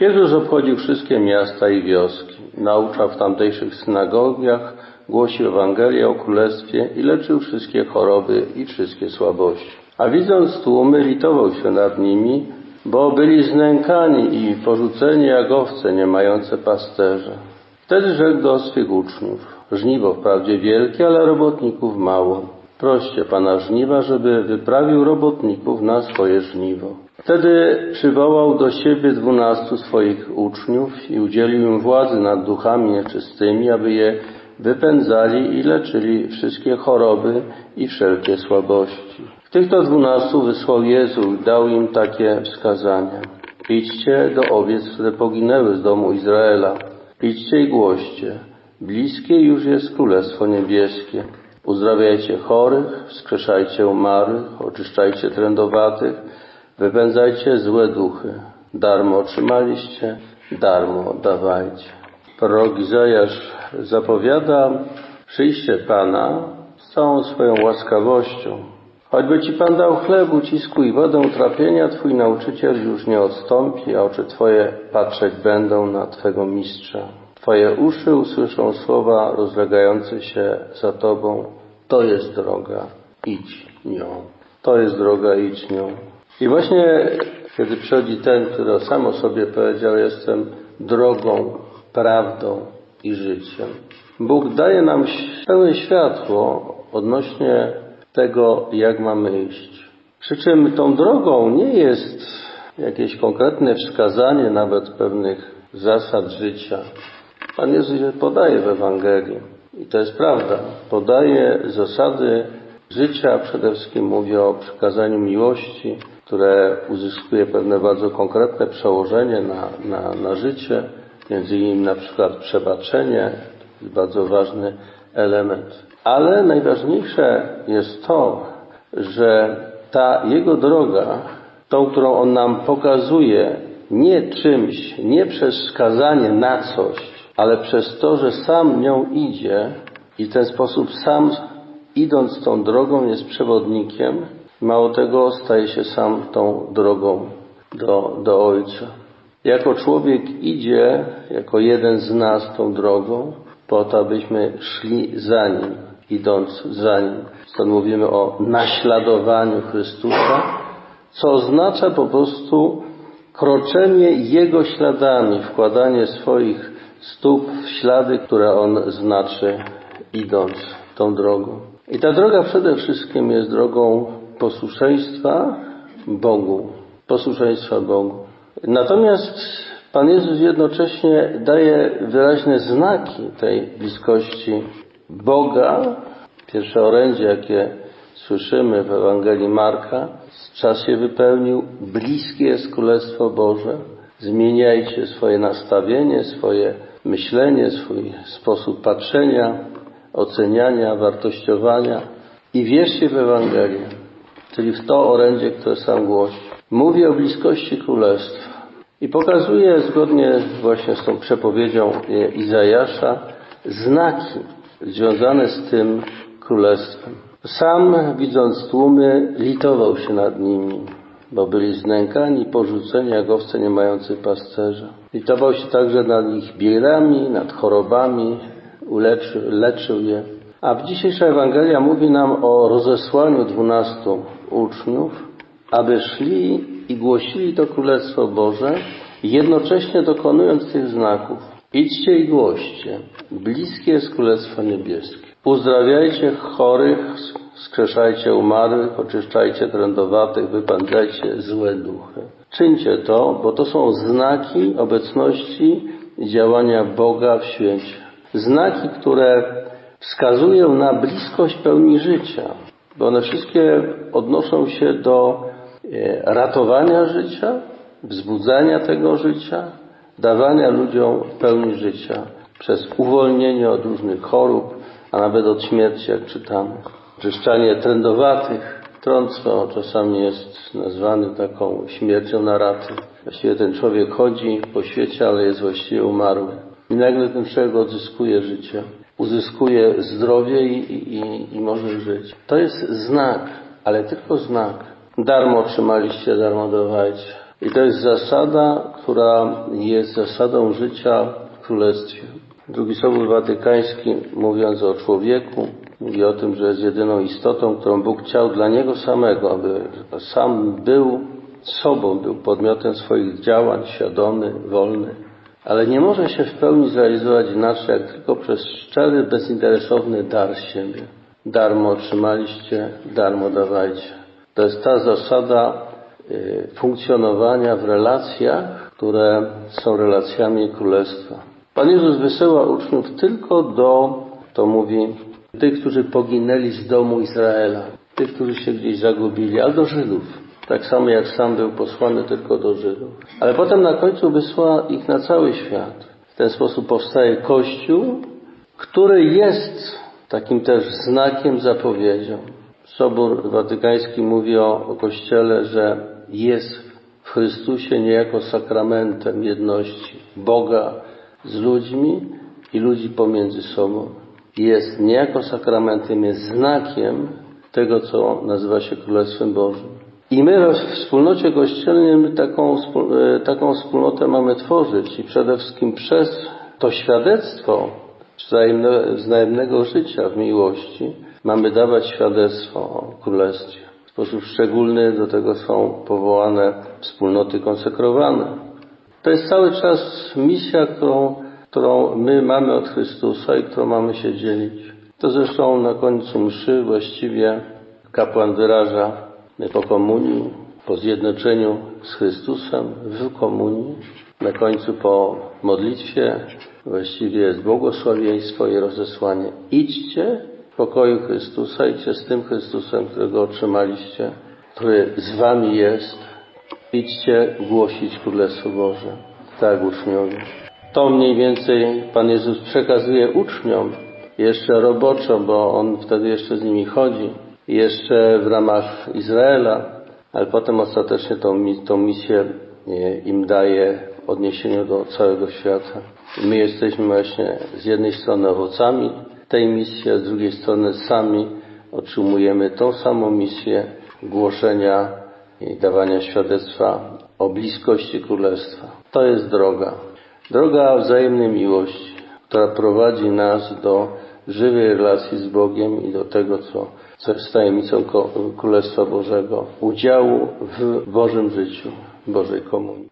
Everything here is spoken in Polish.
Jezus obchodził wszystkie miasta i wioski, nauczał w tamtejszych synagogiach, głosił Ewangelię o Królestwie i leczył wszystkie choroby i wszystkie słabości. A widząc tłumy, litował się nad nimi, bo byli znękani i porzuceni jak owce, nie mające pasterza. Wtedy rzekł do swych uczniów, żniwo wprawdzie wielkie, ale robotników mało. Proście Pana żniwa, żeby wyprawił robotników na swoje żniwo. Wtedy przywołał do siebie dwunastu swoich uczniów i udzielił im władzy nad duchami nieczystymi, aby je wypędzali i leczyli wszystkie choroby i wszelkie słabości. W tych to dwunastu wysłał Jezu i dał im takie wskazania. Idźcie do owiec, które poginęły z domu Izraela. Idźcie i głoście. Bliskie już jest Królestwo Niebieskie. Uzdrawiajcie chorych, wskrzeszajcie umarłych, oczyszczajcie trędowatych, wypędzajcie złe duchy. Darmo otrzymaliście, darmo dawajcie. Prorok Izajasz zapowiada przyjście Pana z całą swoją łaskawością. Choćby Ci Pan dał chleb, ucisku i wodę utrapienia, Twój nauczyciel już nie odstąpi, a oczy Twoje patrzeć będą na Twego mistrza. Twoje uszy usłyszą słowa rozlegające się za Tobą. To jest droga, idź nią. To jest droga, idź nią. I właśnie kiedy przychodzi ten, który o sobie powiedział, jestem drogą, prawdą i życiem. Bóg daje nam pełne światło odnośnie tego, jak mamy iść. Przy czym tą drogą nie jest jakieś konkretne wskazanie nawet pewnych zasad życia. Pan Jezus je podaje w Ewangelii. I to jest prawda. Podaje zasady życia, przede wszystkim mówi o przykazaniu miłości, które uzyskuje pewne bardzo konkretne przełożenie na, na, na życie, między innymi na przykład przebaczenie, to jest bardzo ważny element. Ale najważniejsze jest to, że ta Jego droga, tą, którą On nam pokazuje, nie czymś, nie przez wskazanie na coś, ale przez to, że sam nią idzie i w ten sposób sam idąc tą drogą jest przewodnikiem, mało tego staje się sam tą drogą do, do Ojca. Jako człowiek idzie, jako jeden z nas tą drogą, po to, abyśmy szli za Nim, idąc za Nim. Stąd mówimy o naśladowaniu Chrystusa, co oznacza po prostu kroczenie Jego śladami, wkładanie swoich stóp w ślady, które On znaczy, idąc tą drogą. I ta droga przede wszystkim jest drogą posłuszeństwa Bogu. Posłuszeństwa Bogu. Natomiast Pan Jezus jednocześnie daje wyraźne znaki tej bliskości Boga. Pierwsze orędzie, jakie słyszymy w Ewangelii Marka, czas się wypełnił, bliskie jest Królestwo Boże. Zmieniajcie swoje nastawienie, swoje myślenie, swój sposób patrzenia, oceniania, wartościowania i wierzcie w Ewangelię, czyli w to orędzie, które sam głosi. Mówi o bliskości Królestwa i pokazuje zgodnie właśnie z tą przepowiedzią Izajasza znaki związane z tym Królestwem. Sam, widząc tłumy, litował się nad nimi, bo byli znękani, porzuceni jak owce nie mający pasterza. Litował się także nad ich biedami, nad chorobami, uleczył, leczył je. A dzisiejsza Ewangelia mówi nam o rozesłaniu dwunastu uczniów, aby szli i głosili to Królestwo Boże, jednocześnie dokonując tych znaków. Idźcie i głoście. Bliskie jest Królestwo Niebieskie. Uzdrawiajcie chorych, skrzeszajcie umarłych, oczyszczajcie trędowatych, wypędzajcie złe duchy. Czyńcie to, bo to są znaki obecności i działania Boga w świecie. Znaki, które wskazują na bliskość pełni życia, bo one wszystkie odnoszą się do ratowania życia, wzbudzania tego życia, dawania ludziom pełni życia przez uwolnienie od różnych chorób, a nawet od śmierci, jak czytamy. Czyszczanie trędowatych, trąctwo czasami jest nazwany taką śmiercią na raty. Właściwie ten człowiek chodzi po świecie, ale jest właściwie umarły. I nagle ten człowiek odzyskuje życie, uzyskuje zdrowie i, i, i może żyć. To jest znak, ale tylko znak. Darmo otrzymaliście, darmo dawajcie. I to jest zasada, która jest zasadą życia w Królestwie. Drugi Sobór Watykański, mówiąc o człowieku, mówi o tym, że jest jedyną istotą, którą Bóg chciał dla Niego samego, aby sam był sobą, był podmiotem swoich działań, świadomy, wolny. Ale nie może się w pełni zrealizować inaczej, jak tylko przez szczery, bezinteresowny dar siebie. Darmo otrzymaliście, darmo dawajcie. To jest ta zasada y, funkcjonowania w relacjach, które są relacjami Królestwa. Pan Jezus wysyła uczniów tylko do, to mówi, tych, którzy poginęli z domu Izraela, tych, którzy się gdzieś zagubili, ale do Żydów. Tak samo jak sam był posłany tylko do Żydów. Ale potem na końcu wysłała ich na cały świat. W ten sposób powstaje Kościół, który jest takim też znakiem, zapowiedzią. Sobór Watykański mówi o, Kościele, że jest w Chrystusie niejako sakramentem jedności Boga z ludźmi i ludzi pomiędzy sobą. Jest niejako sakramentem, jest znakiem tego, co nazywa się Królestwem Bożym. I my w wspólnocie kościelnej taką, taką wspólnotę mamy tworzyć i przede wszystkim przez to świadectwo wzajemne, wzajemnego życia w miłości mamy dawać świadectwo o Królestwie. W sposób szczególny do tego są powołane wspólnoty konsekrowane. To jest cały czas misja, którą, którą my mamy od Chrystusa i którą mamy się dzielić. To zresztą na końcu mszy właściwie kapłan wyraża po komunii, po zjednoczeniu z Chrystusem w komunii, na końcu po modlitwie właściwie jest błogosławieństwo i rozesłanie. Idźcie w pokoju Chrystusa, idźcie z tym Chrystusem, którego otrzymaliście, który z wami jest. Idźcie głosić Królestwo Boże. Tak, uczniowie. To mniej więcej Pan Jezus przekazuje uczniom jeszcze roboczo, bo On wtedy jeszcze z nimi chodzi jeszcze w ramach Izraela, ale potem ostatecznie tą, tą misję im daje w odniesieniu do całego świata. My jesteśmy właśnie z jednej strony owocami tej misji, a z drugiej strony sami otrzymujemy tą samą misję głoszenia i dawania świadectwa o bliskości Królestwa. To jest droga. Droga wzajemnej miłości, która prowadzi nas do żywej relacji z Bogiem i do tego, co, co jest tajemnicą Królestwa Bożego, udziału w Bożym życiu, Bożej Komunii.